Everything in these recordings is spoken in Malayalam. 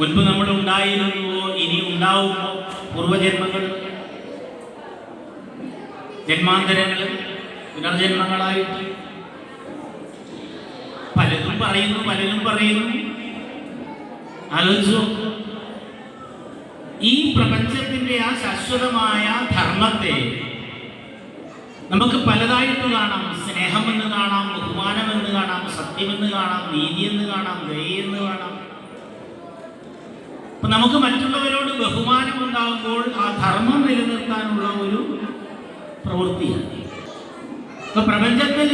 മുൻപ് നമ്മൾ ഉണ്ടായിരുന്നുവോ ഇനി ഉണ്ടാവുമോ? പൂർവജന്മങ്ങൾ ജന്മാന്തരങ്ങൾ പുനർജന്മങ്ങളായിട്ട്. പലതും പറയുന്നു പലരും പറയുന്നു. ആലോചിച്ചു. ഈ പ്രപഞ്ചത്തിന്റെ ആ ശാശ്വതമായ ധർമ്മത്തെ നമുക്ക് പലതായിട്ട് കാണാം. സ്നേഹമെന്ന് കാണാം ബഹുമാനമെന്ന് കാണാം സത്യമെന്ന് കാണാം നീതി എന്ന് കാണാം ദയെന്ന് കാണാം. അപ്പൊ നമുക്ക് മറ്റുള്ളവരോട് ബഹുമാനം ഉണ്ടാകുമ്പോൾ ആ ധർമ്മം നിലനിർത്താനുള്ള ഒരു പ്രവൃത്തിയാണ്. ഇപ്പൊ പ്രപഞ്ചത്തിൽ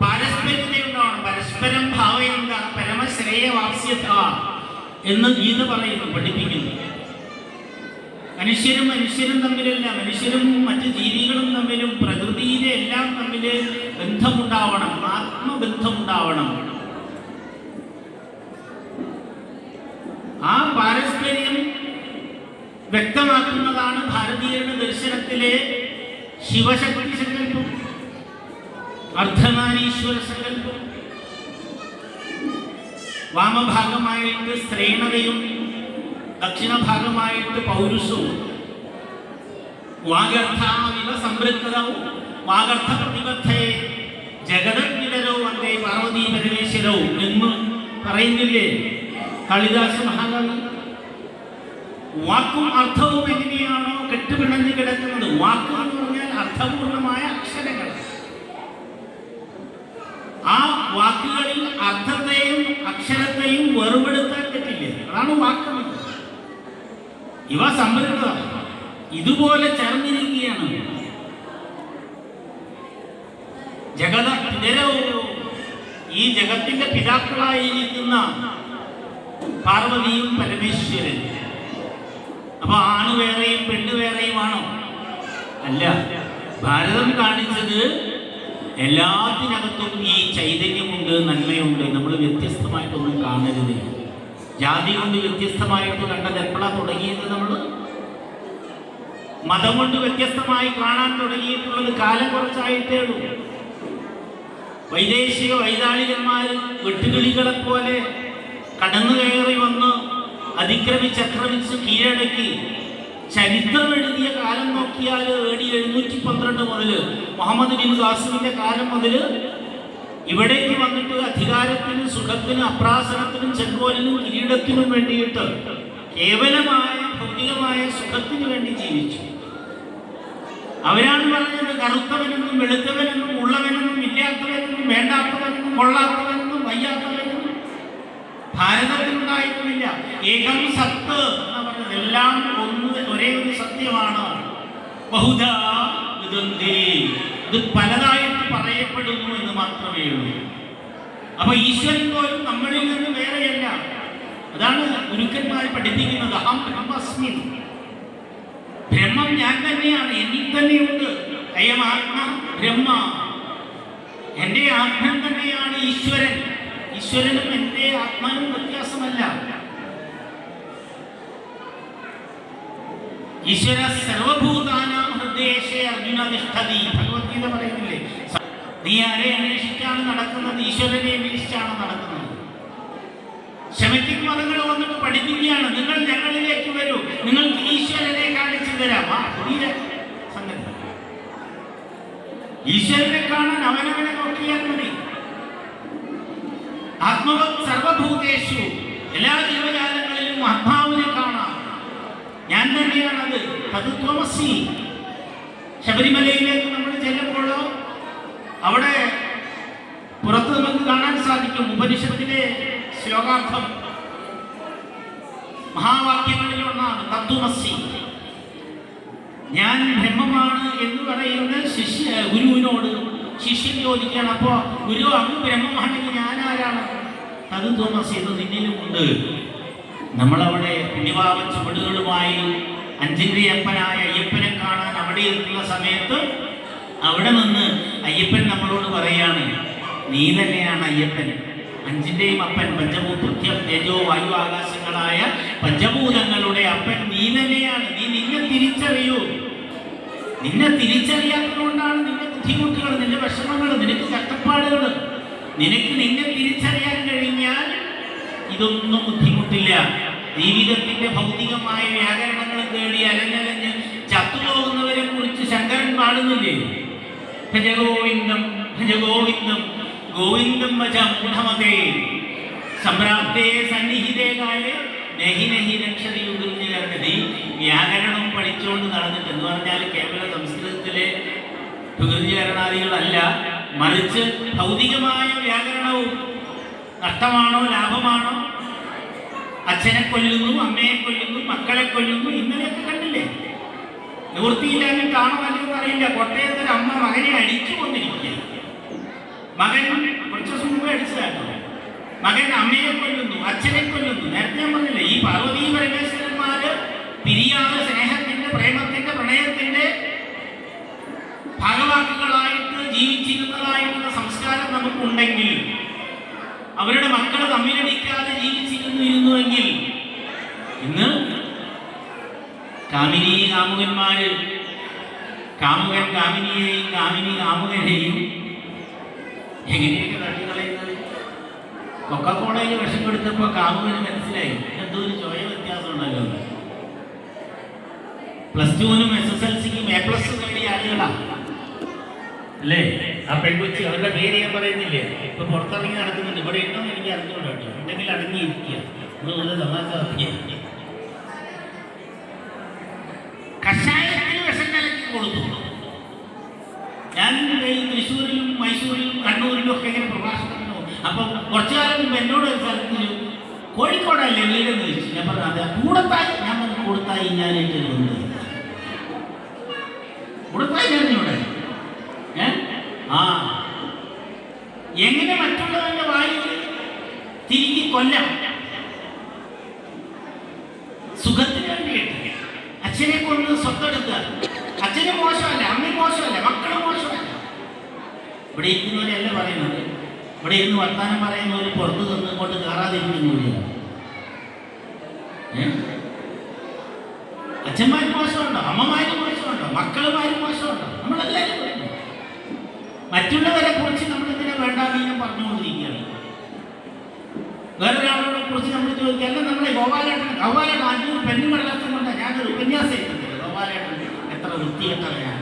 പാരസ്പര്യത പരസ്പരം ഭാവയുണ്ട. പരമശ്രേയവാസ്യത എന്ന് ഗീത പറയുന്നു പഠിപ്പിക്കുന്നു. മനുഷ്യരും മനുഷ്യരും തമ്മിലല്ല മനുഷ്യരും മറ്റ് ജീവികളും തമ്മിലും പ്രകൃതിയിലെ എല്ലാം തമ്മിൽ ബന്ധമുണ്ടാവണം. ആത്മബന്ധമുണ്ടാവണം. ആ പാരസ്പര്യം വ്യക്തമാക്കുന്നതാണ് ഭാരതീയരുടെ ദർശനത്തിലെ ശിവശക്തി സങ്കല്പം അർദ്ധനാരീശ്വര സങ്കല്പം. വാമഭാഗമായിട്ട് ശ്രേണതയും ദക്ഷിണഭാഗമായിട്ട് പൗരുഷവും വാഗർത്ഥാവിവ സംവൃത്തവും വാഗർത്ഥ പ്രതിബദ്ധയെ ജഗതജ്ഞരവും അതേ പാർവതീ പരമേശ്വരവും എന്ന് പറയുന്നില്ലേ? കാളിദാസ മഹാകവി വാക്കും അർത്ഥവും എങ്ങനെയാണോ കെട്ടുപിണഞ്ഞു കിടക്കുന്നത്? വാക്ക് എന്ന് പറഞ്ഞാൽ അർത്ഥപൂർണമായ അക്ഷരങ്ങൾ. ആ വാക്കുകളിൽ അർത്ഥത്തെയും അക്ഷരത്തെയും വേർപെടുത്താൻ പറ്റില്ല. അതാണ് വാക്ക്. ഇവ സമൃദ്ധ ഇതുപോലെ ചേർന്നിരിക്കുകയാണ്. ജഗത പിതരവും ഈ ജഗത്തിന്റെ പിതാക്കളായിരിക്കുന്ന പാർവതിയും പരമേശ്വരൻ. അപ്പൊ ആണ് വേറെയും പെണ്ണ് വേറെയുമാണോ അല്ല. ഭാരതം കാണിച്ചത് എല്ലാത്തിനകത്തും ഈ ചൈതന്യമുണ്ട് നന്മയുണ്ട്. നമ്മൾ വ്യത്യസ്തമായിട്ടൊന്നും കാണരുത്. ജാതി കൊണ്ട് വ്യത്യസ്തമായിട്ട് കണ്ടത് എപ്പോഴാണ് തുടങ്ങിയത് നമ്മൾ മതം കൊണ്ട് വ്യത്യസ്തമായി കാണാൻ തുടങ്ങിയിട്ടുള്ളത് കാലം കുറച്ചായിട്ടേ ഉള്ളൂ. വൈദേശിക വൈതാളികന്മാർ വെട്ടുകിളികളെ പോലെ കടന്നു കയറി വന്ന് അതിക്രമിച്ച് ആക്രമിച്ച് കീഴടക്കി ചരിത്രം എഴുതിയ കാലം നോക്കിയാൽ ഏടി എഴുന്നൂറ്റി പന്ത്രണ്ട് മുതൽ മുഹമ്മദ് ബിൻ ഖാസിമിന്റെ കാലം മുതൽ ഇവിടേക്ക് വന്നിട്ട് അധികാരത്തിനും സുഖത്തിനും അപ്രാസനത്തിനും ചെങ്കോലിനും കിരീടത്തിനും വേണ്ടിയിട്ട് കേവലമായ ഭൗതികമായ സുഖത്തിനു വേണ്ടി ജീവിച്ചു. അവരാണ് പറഞ്ഞത് കറുത്തവനെന്നും വെളുത്തവനെന്നും ഉള്ളവനെന്നും ഇല്ലാത്തവനെന്നും വേണ്ടാത്തവനെന്നും കൊള്ളാത്തവനെന്നും വയ്യാത്തവനെന്നും ഭാരതത്തിലുണ്ടായിരുന്നില്ല. ഏകം സത്ത് എന്ന് പറഞ്ഞത് എല്ലാം ഒന്ന് ഒരേ ഒരു സത്യമാണ്. ബഹുധാ. ഇത് പലതായിട്ട് പറയപ്പെടുന്നു എന്ന് മാത്രമേ ഉള്ളൂ. അപ്പൊ ഈശ്വരൻ പോലും നമ്മളിൽ നിന്ന് വേറെയല്ല. അതാണ് ഗുരുക്കന്മാർ പഠിപ്പിക്കുന്നത്. അഹം ബ്രഹ്മസ്മി ബ്രഹ്മം ഞാൻ തന്നെയാണ്. എന്നിൽ തന്നെയുണ്ട്. അയം ആത്മ ബ്രഹ്മ. എന്റെ ആത്മം തന്നെയാണ് ഈശ്വരൻ. ഈശ്വരനും എന്റെ ആത്മാനും വ്യത്യാസമല്ല. ഈശ്വര സർവഭൂതാനാം ഹൃദയേശേ അർജുന തിഷ്ഠതി. ഭഗവത്ഗീത പറയുന്നില്ലേ? നീ ആരെ അന്വേഷിച്ചാണ് നടക്കുന്നത്? ഈശ്വരനെ അന്വേഷിച്ചാണ് നടക്കുന്നത്. ശമറ്റിക് മതങ്ങൾ വന്നിട്ട് പഠിക്കുകയാണ്. നിങ്ങൾ ഞങ്ങളിലേക്ക് വരൂ. നിങ്ങൾക്ക് ഈശ്വരനെ കാണിച്ചു തരാം. ഈശ്വരനെ കാണാൻ അവനവനെ നോക്കിയാൽ മതി. ആത്മവത് സർവഭൂതേഷു. എല്ലാ ജീവജാലങ്ങളിലും ആത്മാവിനെ കാണാം. ഞാൻ തന്നെയാണത്. തതുത്വമസി ശബരിമലയിലേക്ക് നമ്മൾ ചെല്ലുമ്പോഴോ അവിടെ പുറത്ത് നമുക്ക് കാണാൻ സാധിക്കും ഉപനിഷത്തിലെ ശ്ലോകാർത്ഥം. മഹാവാക്യങ്ങളിൽ ഒന്നാണ് തത്വമസി ഞാൻ ബ്രഹ്മമാണ് എന്ന് പറയുന്ന ശിഷ്യ ഗുരുവിനോട് ശിഷ്യൻ ചോദിക്കുകയാണ് അപ്പോ ഗുരു അങ്ങ് ബ്രഹ്മമാണെങ്കിൽ ഞാൻ ആരാണ് അത് തോമസ് ഇത് നിന്നിലും നിന്നിലുമുണ്ട്. നമ്മളവിടെ പുണ്യഭാവ ചുവടുകളുമായി അഞ്ചിന്റെ അപ്പനായ അയ്യപ്പനെ കാണാൻ അവിടെ എത്തുന്ന സമയത്ത് അവിടെ നിന്ന് അയ്യപ്പൻ നമ്മളോട് പറയാണ് നീ തന്നെയാണ് അയ്യപ്പൻ. അഞ്ചിന്റെയും അപ്പൻ പഞ്ചഭൂ പൃഥ്വ തേജോ വായു ആകാശങ്ങളായ പഞ്ചഭൂതങ്ങളുടെ അപ്പൻ നീ തന്നെയാണ്. നീ നിന്നെ തിരിച്ചറിയൂ. നിന്നെ തിരിച്ചറിയാത്തതുകൊണ്ടാണ് നിന്റെ ബുദ്ധിമുട്ടുകൾ നിന്റെ വിഷമങ്ങൾ നിനക്ക് കഷ്ടപ്പാടുകൾ നിനക്ക് നിന്നെ തിരിച്ചറിയാൻ കഴിഞ്ഞാൽ ഇതൊന്നും ബുദ്ധിമുട്ടില്ല. ജീവിതത്തിന്റെ ഭൗതികമായ വ്യാകരണങ്ങൾ തേടി അലഞ്ഞലഞ്ഞ് ചത്തുപോകുന്നവരെ കുറിച്ച് ശങ്കരൻ പാടുന്നില്ലേ? ഭജഗോവിന്ദം ഭജഗോവിന്ദം ഗോവിന്ദം ഭജമതേ മൂഢമതേ സംപ്രാപ്തേ സന്നിഹിതേ കാലേ നഹി നഹി രക്ഷതി വ്യാകരണം പഠിച്ചുകൊണ്ട് നടന്നിട്ട് എന്ന് പറഞ്ഞാൽ കേവല സംസ്കൃതത്തിലെ വികൃതികരണാദികളല്ല മറിച്ച് ഭൗതികമായ വ്യാകരണവും. നഷ്ടമാണോ ലാഭമാണോ? അച്ഛനെ കൊല്ലുന്നു അമ്മയെ കൊല്ലുന്നു മക്കളെ കൊല്ലുന്നു ഇന്നലെയൊക്കെ കണ്ടില്ലേ? നിവൃത്തിയില്ലാഞ്ഞിട്ടാണോ അല്ലെന്ന് അറിയില്ല. കോട്ടയത്ത് അമ്മ മകനെ അടിച്ചു കൊണ്ടിരിക്കുക മകൻ കുറച്ച് മുമ്പ് അടിച്ചതാണ് മകൻ അമ്മയെ കൊല്ലുന്നു അച്ഛനെ കൊല്ലുന്നു. നേരത്തെ ഞാൻ പറഞ്ഞില്ലേ ഈ പാർവതീ പരമേശ്വരന്മാര് പിരിയാതെ സ്നേഹത്തിന്റെ പ്രേമത്തിന്റെ അവരുടെ മക്കൾ തമ്മിലടിക്കാതെ ജീവിച്ചിരുന്നു ഇരുന്നുവെങ്കിൽ ഇന്ന് കാമിനി കാമുകന്മാര് കാമുകൻ കാമിനിയെയും കാമിനി കാമുകനെയും എങ്ങനെയൊക്കെ തട്ടിക്കളയുന്നത്? കൊക്കക്കോളയിൽ വിഷം കൊടുത്തപ്പോൾ കാമുകന് മനസ്സിലായി. എന്തോ ഒരു ചോയ വ്യത്യാസം ഉണ്ടല്ലോ പ്ലസ് ടുവിനും എസ് എസ് എൽ സിക്കും എ പ്ലസ് നേടിയ ആളുകളാണ് അല്ലേ? ആ പെൺകൊച്ചി അവരുടെ പേര് ഞാൻ പറയുന്നില്ലേ? ഇപ്പൊ പുറത്തിറങ്ങി നടക്കുന്നുണ്ട്. ഇവിടെ ഉണ്ടോ എനിക്ക് അറിഞ്ഞുകൂടാ കേട്ടോ. ഉണ്ടെങ്കിൽ അടങ്ങിയിരിക്കുക. അതുപോലെ തമാശ കൊടുത്തു. ഞാൻ തൃശ്ശൂരിലും മൈസൂരിലും കണ്ണൂരിലും ഒക്കെ ഇങ്ങനെ പ്രഭാഷണം പോകും അപ്പം കുറച്ചു കാലം മുമ്പ് എന്നോട് ഒരു സ്ഥലത്ത് കോഴിക്കോടല്ലേ വീടെന്ന് ചോദിച്ചു. ഞാൻ പറഞ്ഞു അതെ കൂടത്തായി. ഞാൻ പറഞ്ഞു കൂടത്തായി ഞാൻ ഉണ്ട് കൂടത്തായി ഞാനിവിടെ കൊല്ലാം. സുഖത്തിന് വേണ്ടിയിട്ട്. അച്ഛനെ കൊണ്ട് സ്വത്തെടുക്കുക. അച്ഛന് മോശമല്ല അമ്മ മോശമല്ല മക്കൾ മോശമല്ല. ഇവിടെ ഇരിക്കുന്നവരല്ല പറയുന്നത്. ഇവിടെ ഇരുന്ന് വർത്താനം പറയുന്നവർ പുറത്ത് നിന്ന് കൊണ്ട് കയറാതിരിക്കുന്നവരെയാണ് അച്ഛന്മാർ മോശമുണ്ടോ? അമ്മമാര് മോശമുണ്ടോ? മക്കളുമാര് മോശമുണ്ടോ? നമ്മളെല്ലാവരും മറ്റുള്ളവരെ കുറിച്ച് നമ്മൾ ഇതിനെ വേണ്ടാതീനം പറഞ്ഞുകൊണ്ടിരിക്കുകയാണ്? വേറൊരാളോടെ കുറിച്ച് നമ്മൾ ചോദിക്കുക അല്ല നമ്മളെ ഗോപാലേട്ടൻ ഗോപാലേട്ടൻ അഞ്ഞൂറ് പെണ്ണുകടലാസം കൊണ്ട് ഞാനൊരു ഉപന്യാസം എഴുതുന്നില്ല ഗോപാലേട്ടൻ എത്ര വൃത്തി നമുക്കറിയാം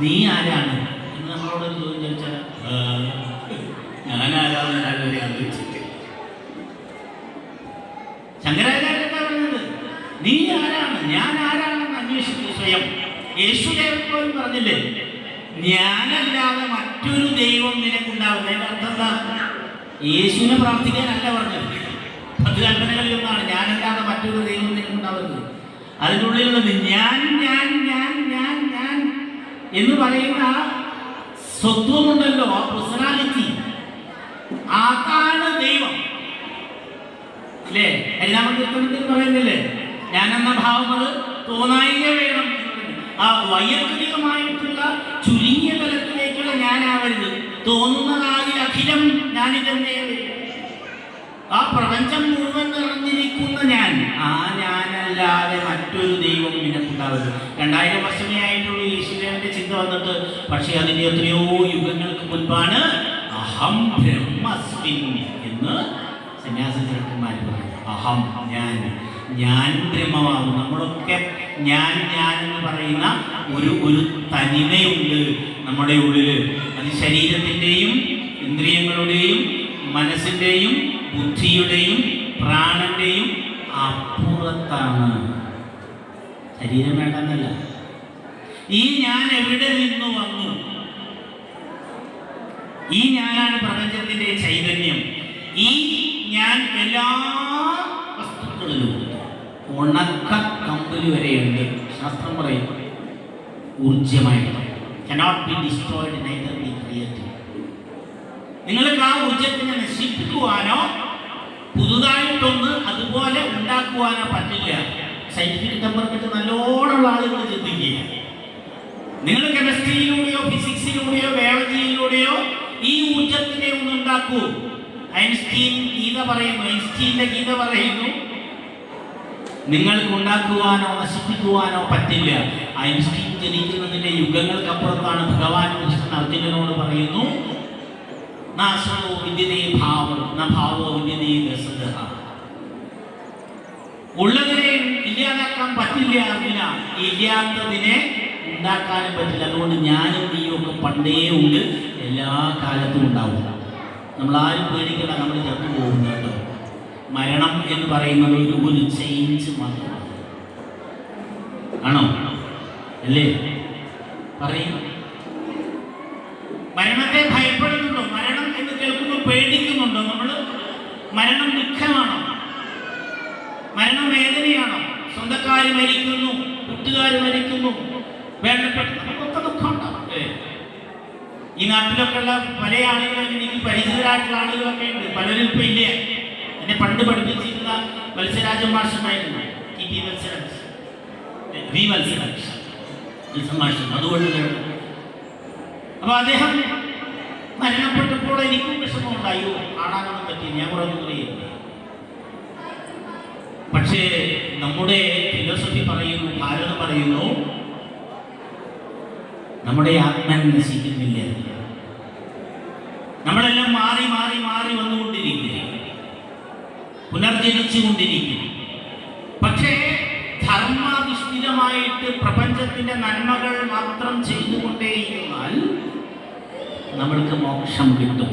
നീ ആരാണ്? എന്ന് നമ്മളോട് ചോദ്യം ചോദിച്ചാൽ ഞാൻ വരെ ആലോചിച്ചിട്ട് ശങ്കരാചാര്യ നീ ആരാണ്? ഞാൻ ആരാണെന്ന് അന്വേഷിച്ചു സ്വയം. യേശുദേവൻ പോലും പറഞ്ഞില്ലേ ഞാനല്ലാതെ മറ്റൊരു ദൈവം നിനക്കുണ്ടാവില്ല അതിന്റെ അർത്ഥം എന്താ? യേശുവിനെ പ്രാർത്ഥിക്കാനല്ല പറഞ്ഞത്. പത്ത് കൽപ്പനകളിൽ ഒന്നാണ് ഞാനല്ലാതെ മറ്റൊരു ദൈവം നിനക്കുണ്ടാവരുത്. അതിനുള്ളിലുള്ളത് ഞാൻ ഞാൻ ഞാൻ ഞാൻ ഞാൻ എന്ന് പറയുന്ന സ്വത്വമുണ്ടല്ലോ ആ പേഴ്സണാലിറ്റി അതാണ് ദൈവം. അല്ലേ ഹരിനാമകീർത്തനത്തിൽ പറയുന്നില്ലേ? ഞാനെന്ന ഭാവം അത് തോന്നായിക വേണം. ആ വൈയക്തികമായിട്ടുള്ള ചുരുങ്ങിയ ഞാനാവരുത് തോന്നുന്നതായി അഖിലം ഞാനിതെന്നേ. ആ പ്രപഞ്ചം മുഴുവൻ നിറഞ്ഞിരിക്കുന്ന ഞാൻ ആ ഞാനല്ലാതെ മറ്റൊരു ദൈവം നിനക്കുണ്ടാവരുത്. രണ്ടായിരം വർഷമേ ആയിട്ടുള്ള ഈശ്വരന്റെ ചിന്ത വന്നിട്ട്. പക്ഷേ അതിന്റെ എത്രയോ യുഗങ്ങൾക്ക് മുൻപാണ് അഹം ബ്രഹ്മസ്മിൻ എന്ന് സന്യാസ ചെറുക്കന്മാർ പറഞ്ഞു അഹം ഞാൻ. ഞാൻ ബ്രഹ്മമാകും നമ്മളൊക്കെ ഞാൻ ഞാൻ എന്ന് പറയുന്ന ഒരു ഒരു തനിമയുണ്ട് നമ്മുടെ ഉള്ളിൽ അത് ശരീരത്തിന്റെയും ഇന്ദ്രിയങ്ങളുടെയും മനസ്സിന്റെയും ബുദ്ധിയുടെയും പ്രാണന്റെയും അപ്പുറത്താണ്. ശരീരം വേണ്ടെന്നല്ല. ഈ ഞാൻ എവിടെ നിന്ന് വന്നു? ഈ ഞാനാണ് പ്രപഞ്ചത്തിന്റെ ചൈതന്യം. ഈ ഞാൻ എല്ലാ ഉണക്ക കമ്പലി വരെയുണ്ട്. ശാസ്ത്രം പറയും ഊർജമായിട്ട് cannot be destroyed neither be created നിങ്ങൾക്ക് ആ ഊർജത്തിനെ നശിപ്പിക്കുവാനോ പുതുതായിട്ടൊന്ന് അതുപോലെ ഉണ്ടാക്കുവാനോ പറ്റില്ല. സയന്റിഫിക് ടെമ്പർക്കെട്ട് നല്ലോണമുള്ള ആളുകൾ ചിന്തിക്കുക. നിങ്ങൾ കെമിസ്ട്രിയിലൂടെയോ ഫിസിക്സിലൂടെയോ ബയോളജിയിലൂടെയോ ഈ ഊർജത്തിനെ ഒന്ന് ഉണ്ടാക്കൂ. ഐൻസ്റ്റീൻ ഗീത പറയുന്നു. ഐൻസ്റ്റീന്റെ ഗീത പറയുന്നു. നിങ്ങൾക്ക് ഉണ്ടാക്കുവാനോ നശിപ്പിക്കുവാനോ പറ്റില്ല. ഐൻസ്റ്റീൻ ജനിക്കുന്നതിന്റെ യുഗങ്ങൾക്കപ്പുറത്താണ് ഭഗവാൻ കൃഷ്ണൻ അർജുനനോട് പറയുന്നു നാശോ വിദ്യതേ ഭാവം ന ഭാവോ വിദ്യതേ ദശദഹ ഉള്ളതിനെ ഇല്ലാതാക്കാൻ പറ്റില്ല അറിയില്ല. ഇല്ലാത്തതിനെ ഉണ്ടാക്കാനും പറ്റില്ല. അതുകൊണ്ട് ഞാനും നീയും ഒക്കെ പണ്ടേ ഉണ്ട് എല്ലാ കാലത്തും ഉണ്ടാവും. നമ്മൾ ആരും പേടിക്കണ്ട നമ്മൾ ചത്തു പോകും കേട്ടോ മരണം എന്ന് പറയുന്നത് ഒരു ഒരു ചേഞ്ച് മാത്രമാണ് ആണോ? അല്ലേ? പറയും. മരണത്തെ ഭയപ്പെടുന്നുണ്ടോ? മരണം എന്ന് കേൾക്കുമ്പോൾ പേടിക്കുന്നുണ്ടോ? നമ്മൾ മരണം ദുഃഖമാണോ? മരണം വേദനയാണോ? സ്വന്തക്കാർ മരിക്കുന്നു കൂട്ടുകാർ മരിക്കുന്നു വേണ്ടപ്പെട്ട നമുക്കൊക്കെ ദുഃഖം ഈ നാട്ടിലൊക്കെയുള്ള പല ആളുകളും എനിക്ക് പരിചിതരായിട്ടുള്ള ആളുകളൊക്കെ ഉണ്ട്. പലരും ഇപ്പൊ ഇല്ല. എന്നെ പണ്ട് പഠിപ്പിച്ചിരുന്ന മത്സരാജ മാഷമായിരുന്നു ഈ പി മത്സരാജ് വി മത്സരാജ് മാഷം അതുകൊണ്ട് അപ്പൊ അദ്ദേഹം മരണപ്പെട്ടപ്പോൾ എനിക്കും വിഷമം ഉണ്ടായോ കാണാനൊന്നും പറ്റി ഞാൻ കുറഞ്ഞു പക്ഷേ നമ്മുടെ ഫിലോസഫി പറയുന്നു ഭാരതം പറയുന്നു നമ്മുടെ ആത്മൻ നശിക്കുന്നില്ല. നമ്മളെല്ലാം മാറി മാറി മാറി വന്നുകൊണ്ടിരിക്കുക പുനർജനിച്ചു കൊണ്ടിരിക്കും പക്ഷേ ധർമാധിഷ്ഠിതമായിട്ട് പ്രപഞ്ചത്തിന്റെ നന്മകൾ മാത്രം ചെയ്തുകൊണ്ടേയിരുന്നാൽ നമ്മൾക്ക് മോക്ഷം കിട്ടും.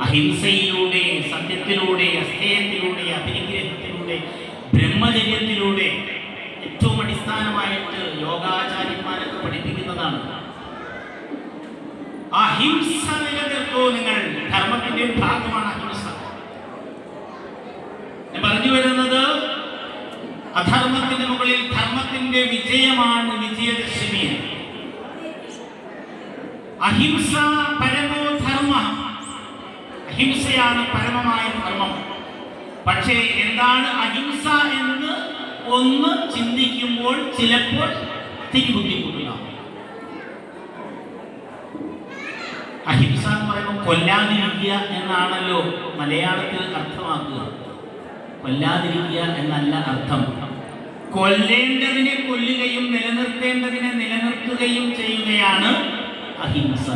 അഹിംസയിലൂടെ സത്യത്തിലൂടെ അസ്ഥേയത്തിലൂടെ അഭിനിഗ്രഹത്തിലൂടെ ബ്രഹ്മചര്യത്തിലൂടെ ഏറ്റവും അടിസ്ഥാനമായിട്ട് യോഗാചാര്യന്മാരൊക്കെ പഠിപ്പിക്കുന്നതാണ്. അഹിംസ നിലനിർത്തോ നിങ്ങൾ. ധർമ്മത്തിന്റെ ഭാഗമാണ് അഹിംസ ഞാൻ പറഞ്ഞു വരുന്നത് അധർമ്മത്തിന് മുകളിൽ ധർമ്മത്തിന്റെ വിജയമാണ് വിജയദശമി. അഹിംസ പരമോ ധർമ്മ. അഹിംസയാണ് പരമമായ ധർമ്മം. പക്ഷേ എന്താണ് അഹിംസ എന്ന് ഒന്ന് ചിന്തിക്കുമ്പോൾ ചിലപ്പോൾ തിരി അഹിംസ എന്ന് പറയുമ്പോൾ കൊല്ലാതിരിക്കുക എന്നാണല്ലോ മലയാളത്തിൽ അർത്ഥമാക്കുക. കൊല്ലാതിരിക്കുക എന്നല്ല അർത്ഥം. കൊല്ലേണ്ടതിനെ കൊല്ലുകയും നിലനിർത്തേണ്ടതിനെ നിലനിർത്തുകയും ചെയ്യുകയാണ് അഹിംസ